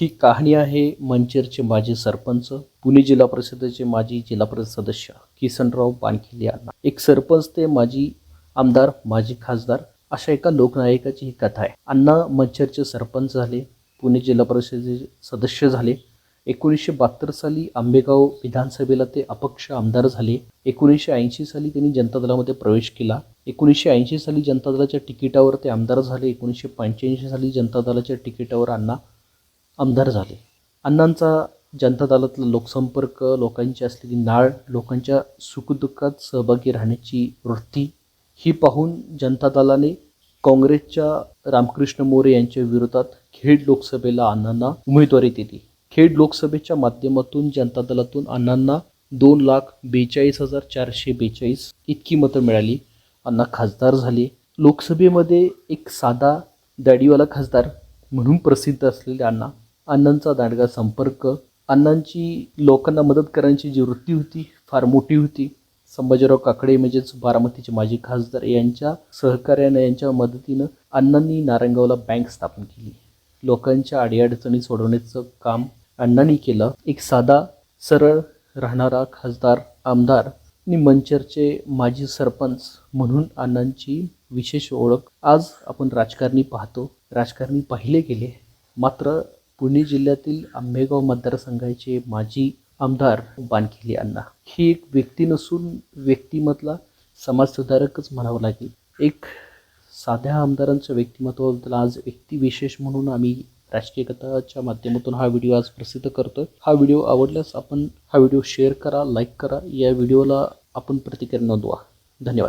ही कहाणी आहे मंचरचे माजी सरपंच पुणे जिल्हा परिषदेचे माजी जिल्हा परिषद सदस्य किसनराव पानखिले यांना. एक सरपंच ते माजी आमदार माजी खासदार अशा एका लोकनायकाची ही कथा आहे. अण्णा मंचरचे सरपंच झाले पुणे जिल्हा परिषदेचे सदस्य झाले. एकोणीसशे बहात्तर साली आंबेगाव विधानसभेला ते अपक्ष आमदार झाले. एकोणीसशे ऐंशी साली त्यांनी जनता दलामध्ये प्रवेश केला. एकोणीसशे ऐंशी साली जनता दलाच्या तिकिटावर ते आमदार झाले. एकोणीसशे पंच्याऐंशी साली जनता दलाच्या तिकिटावर अण्णा आमदार झाले. अण्णांचा जनता दलातला लोकसंपर्क लोकांची असलेली नाळ लोकांच्या सुखदुःखात सहभागी राहण्याची वृत्ती ही पाहून जनता दलाने काँग्रेसच्या रामकृष्ण मोरे यांच्या विरोधात खेड लोकसभेला अण्णांना उमेदवारी दिली. खेड लोकसभेच्या माध्यमातून जनता दलातून अण्णांना दोन लाख बेचाळीस हजार चारशे बेचाळीस इतकी मतं मिळाली. अण्णा खासदार झाले. लोकसभेमध्ये एक साधा दाढीवाला खासदार म्हणून प्रसिद्ध असलेले अण्णा अण्णांचा दांडगा संपर्क अण्णांची लोकांना मदत करण्याची जी वृत्ती होती फार मोठी होती. संभाजीराव काकडे म्हणजेच बारामतीचे माजी खासदार यांच्या सहकार्यानं यांच्या मदतीनं अण्णांनी नारायणगावला बँक स्थापन केली. लोकांच्या अडीअडचणी सोडवण्याचं काम अण्णांनी केलं. एक साधा सरळ राहणारा खासदार आमदार आणि मंचरचे माजी सरपंच म्हणून अण्णांची विशेष ओळख आज आपण राजकारणी पाहतो. राजकारणी पाहिले गेले. मात्र पुणे जिल्ह्यातील आंबेगाव मतदारसंघाचे माजी आमदार बानखिली अण्णा. ही एक व्यक्ती नसून व्यक्तिमधला समाजसुधारकच म्हणावं लागेल. एक साध्या आमदारांच्या व्यक्तिमत्वाबद्दल आज व्यक्तिविशेष म्हणून आम्ही राजकीय कथाच्या माध्यमातून हा व्हिडिओ आज प्रसिद्ध करतो हा व्हिडिओ आवडल्यास आपण हा व्हिडिओ शेअर करा लाईक करा. या व्हिडिओला आपण प्रतिक्रिया नोंदवा. धन्यवाद.